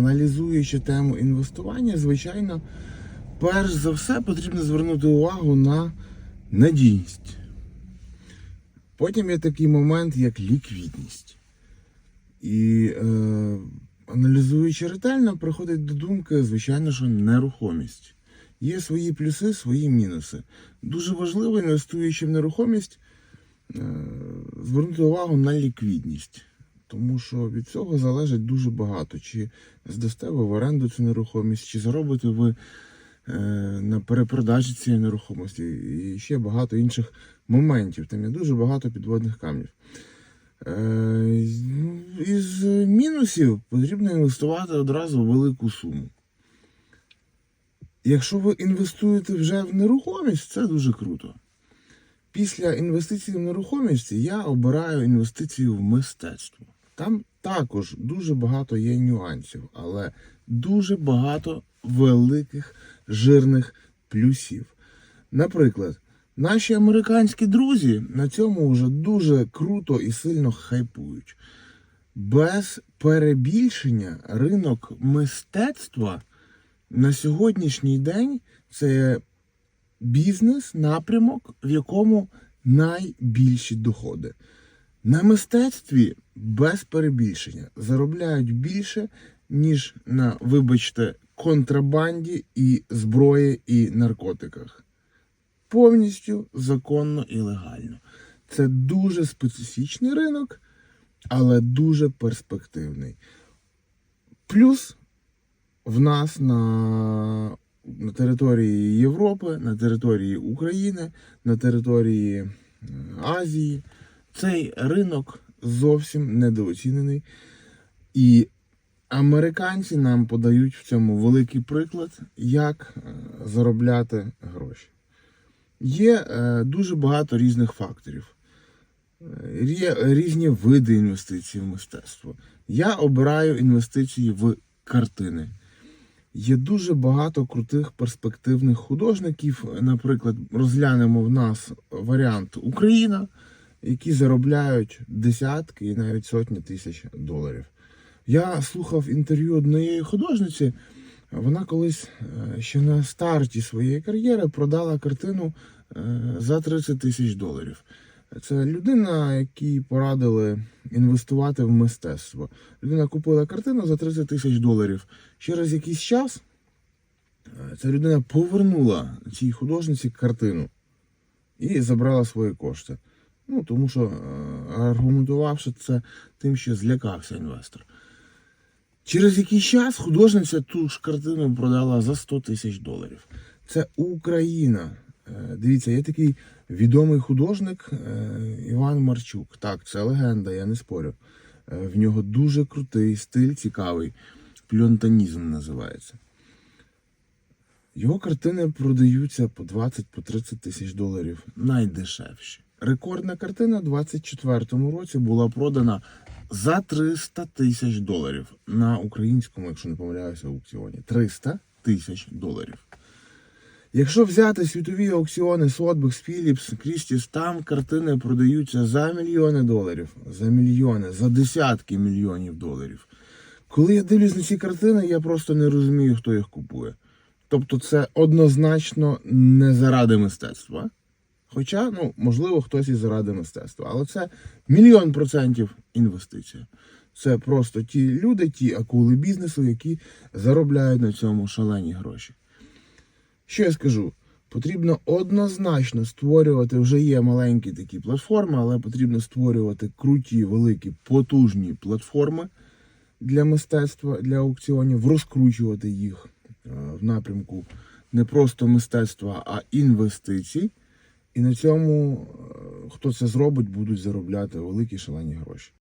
Аналізуючи тему інвестування, звичайно, перш за все потрібно звернути увагу на надійність. Потім є такий момент, як ліквідність. І е, аналізуючи ретельно, приходить до думки, звичайно, що нерухомість. Є свої плюси, свої мінуси. Дуже важливо, інвестуючи в нерухомість, е, звернути увагу на ліквідність. Тому що від цього залежить дуже багато. Чи здасте ви в оренду цю нерухомість, чи заробите ви е, на перепродажі цієї нерухомості, і ще багато інших моментів. Там є дуже багато підводних камнів. Е, ну, із мінусів потрібно інвестувати одразу велику суму. Якщо ви інвестуєте вже в нерухомість, це дуже круто. Після інвестицій в нерухомість я обираю інвестиції в мистецтво. Там також дуже багато є нюансів, але дуже багато великих жирних плюсів. Наприклад, наші американські друзі на цьому вже дуже круто і сильно хайпують. Без перебільшення ринок мистецтва на сьогоднішній день це бізнес, напрямок, в якому найбільші доходи. На мистецтві без перебільшення заробляють більше, ніж на, вибачте, контрабанді і зброї і наркотиках. Повністю законно і легально. Це дуже специфічний ринок, але дуже перспективний. Плюс в нас на, на території Європи, на території України, на території е, Азії цей ринок зовсім недооцінений. І американці нам подають в цьому великий приклад, як е, заробляти гроші. Є е, дуже багато різних факторів. Е, Є різні види інвестицій в мистецтво. Я обираю інвестиції в картини. Є дуже багато крутих перспективних художників. Наприклад, розглянемо в нас варіант Україна, які заробляють десятки і навіть сотні тисяч доларів. Я слухав інтерв'ю однієї художниці. Вона колись е, ще на старті своєї кар'єри продала картину е, за 30 тисяч доларів. Це людина, якій порадили інвестувати в мистецтво. Людина купила картину за 30 тисяч доларів. Через якийсь час е, ця людина повернула цій художниці картину і забрала свої кошти. Ну, тому що е, аргументувавши це тим, що злякався інвестор. Через якийсь час художниця ту ж картину продала за 100 тисяч доларів. Це Україна. Е, Дивіться, є такий відомий художник е, Іван Марчук. Так, це легенда, я не спорю. В нього дуже крутий стиль, цікавий. Пльонтанізм називається. Його картини продаються по 20 по 30 тисяч доларів найдешевші. Рекордна картина у 24-му році була продана за 300 тисяч доларів на українському, якщо не помиляюся, аукціоні. 300 тисяч доларів. Якщо взяти світові аукціони Sotheby's, Philips, Christie's, там картини продаються за мільйони доларів, за мільйони, за десятки мільйонів доларів. Коли я дивлюсь на ці картини, я просто не розумію, хто їх купує. Тобто це однозначно не заради мистецтва. Хоча, ну, можливо, хтось і заради мистецтва. Але це мільйон процентів інвестиція. Це просто ті люди, ті акули бізнесу, які заробляють на цьому шалені гроші. Що я скажу? Потрібно однозначно створювати, вже є маленькі такі платформи, але потрібно створювати круті, великі, потужні платформи для мистецтва, для аукціонів, розкручувати їх е, в напрямку не просто мистецтва, а інвестицій. І на цьому, е, хто це зробить, будуть заробляти великі шалені гроші.